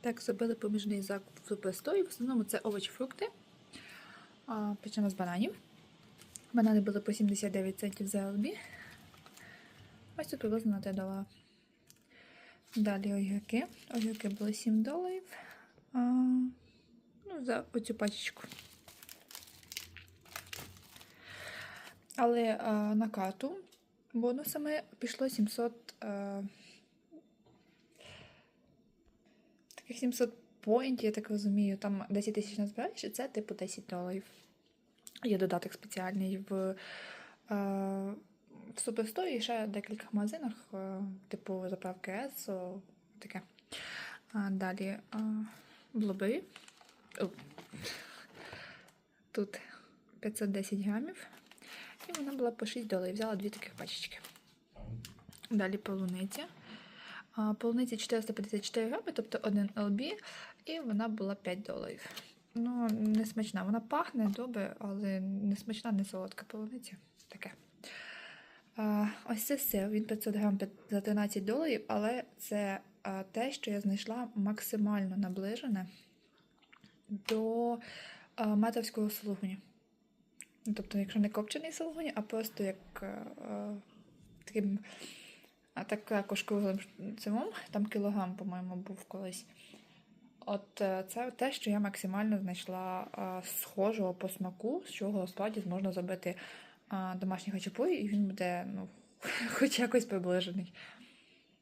Так, зробили поміжний закуп простої. В основному це овочі, фрукти. Почнемо з бананів. Банани були по 79 центів за LB. Ось тут приблизно на 3 долара. Далі огірки. Огірки були 7 доларів. А, ну, за оцю пачечку. Але а, на карту бонусами пішло 700. А, таких 700 поінтів, я так розумію. Там 10 тисяч назбираєш, і це типу 10 доларів. Є додаток спеціальний в, е, в Суперсторі і ще в декількох магазинах, е, типу заправки Есо, таке. А, далі блобері. О. Тут 510 грамів. І вона була по 6 доларів. Взяла дві таких пачечки. Далі полуниця. А, Полуниця 454 грами, тобто 1 LB, і вона була 5 доларів. Ну, не смачна. Вона пахне добре, але не смачна, не солодка полуниця. Таке. Ось це сир. Він 500 грам за 13 доларів, але це те, що я знайшла максимально наближене до матовського сулугуня. Ну, Тобто, якщо не копчений сулугунь, а просто як таким а так кошковим цимом, там кілограм, по-моєму, був колись. От е, це те, що я максимально знайшла схожого по смаку, з чого справді можна зробити домашній хачапурі, і він буде ну, хоч якось приближений.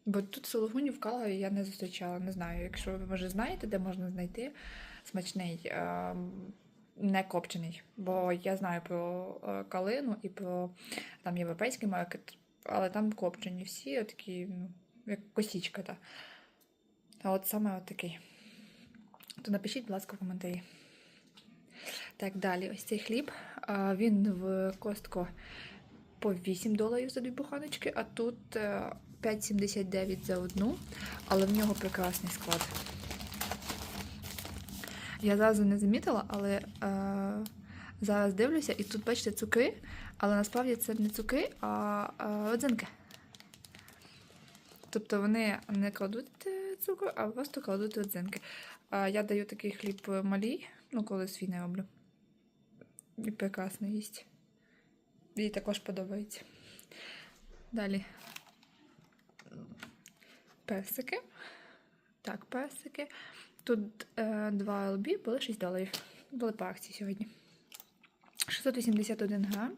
Бо тут сулугуні в Калгарі я не зустрічала, не знаю. Якщо ви може знаєте, де можна знайти смачний, не копчений. Бо я знаю про е, калину і про там європейський маркет, але там копчені всі такі, ну, як косічка. Та. А от саме от такий. То напишіть, будь ласка, в коментарі. Так, далі, ось цей хліб. Він в Костко по 8 доларів за дві буханочки, а тут е, 5,79 за одну, але в нього прекрасний склад. Я зразу не замітила, але е, зараз дивлюся, і тут, бачите, цукри, але насправді це не цукри, а е, родзинки. Тобто вони не кладуть е, цукор, а просто кладуть родзинки. А я даю такий хліб малій, ну коли свій не роблю. І прекрасно їсть. Їй також подобається. Далі. Персики. Так, персики. Тут е, 2 LB були 6 доларів. Були по акції сьогодні. 681 грам.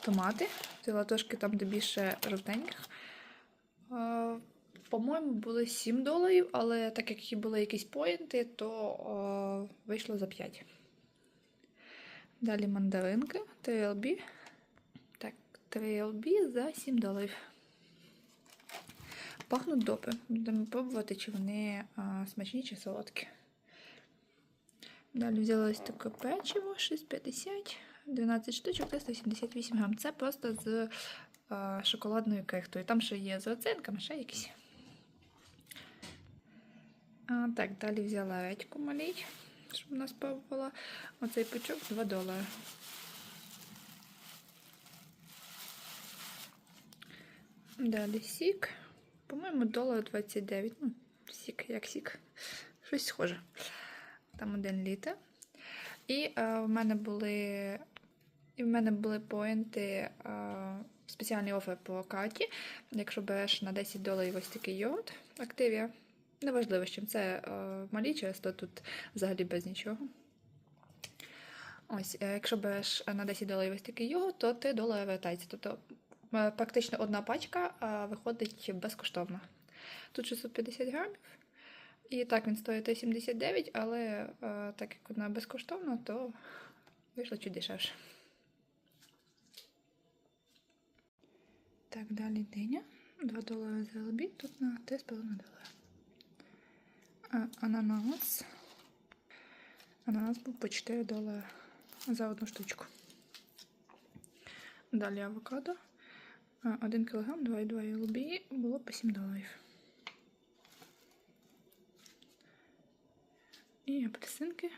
Томати. Взяла трошки там, де більше жовтеньких. Е, по-моєму, були 7 доларів, але так як були якісь поінти, то о, вийшло за 5. Далі мандаринки 3 LB. Так, 3 LB за 7 доларів. Пахнуть добре. Будемо пробувати, чи вони а, смачні чи солодкі. Далі взяла таке печиво 6,50, 12 штучок, 378 грам. Це просто з а, шоколадною крихтою. Там ще є з родзинками, ще якісь. А, так, далі взяла редьку малій, щоб вона спробувала. Оцей пучок 2 долари. Далі сік. По-моєму, долар 29. Ну, сік, як сік. Щось схоже. Там один літр. І е, в мене були. І в мене були поінти, спеціальний офер по карті. Якщо береш на 10 доларів ось такий йогурт Activia, неважливо, з чим це малі, через то тут взагалі без нічого. Ось, е, якщо береш на 10 доларів ось такий йогурт, то 3 долари вертається. Тобто е, практично одна пачка виходить безкоштовно. Тут 650 грамів. І так він стоїть 3,79, але е, так як вона безкоштовна, то вийшло чуть дешевше. Так, далі диня. 2 долари за LB, тут на 3,5 долари. Ананас. Ананас був по 4 долари за одну штучку. Далі авокадо. 1 кг, 2,2 LB було по 7 доларів. І апельсинки